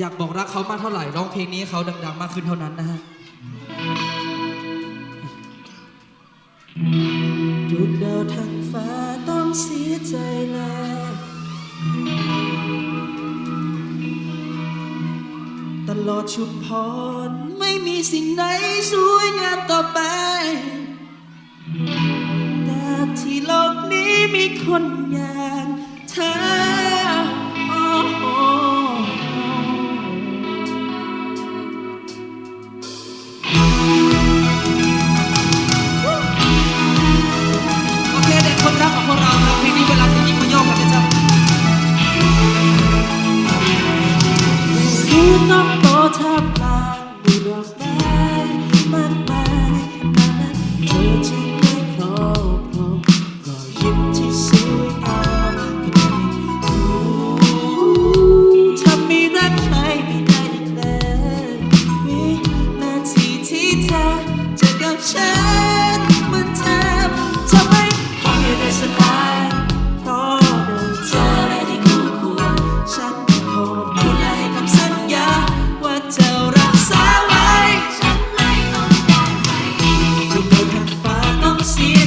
อยากบอกรักเขามากเท่าไหร่ร้องเพลงนี้เขาดัง ๆ มากขึ้นเท่านั้นนะฮะดูดาวทางฟ้าต้องเสียใจแล้ว ตลอดชุมพรไม่มีสิ่งไหนสวยงามต่อไป แต่ที่โลกนี้มีคนอย่างเธอ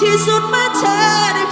ที่สุดเมื่อเธอได้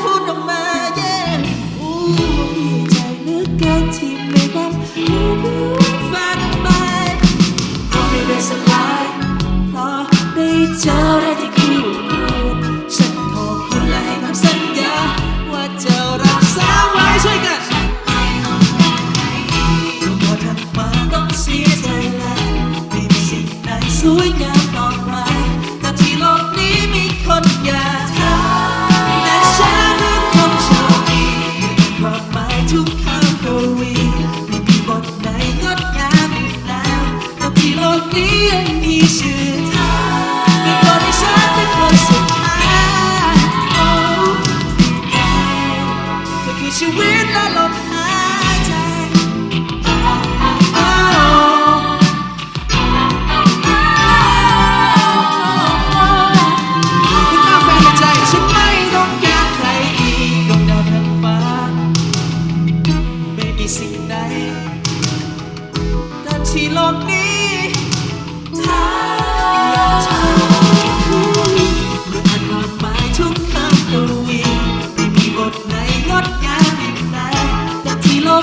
you with la love.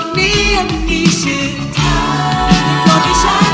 กนี้ยังมีชื่อเธอในโปรดให้ฉัน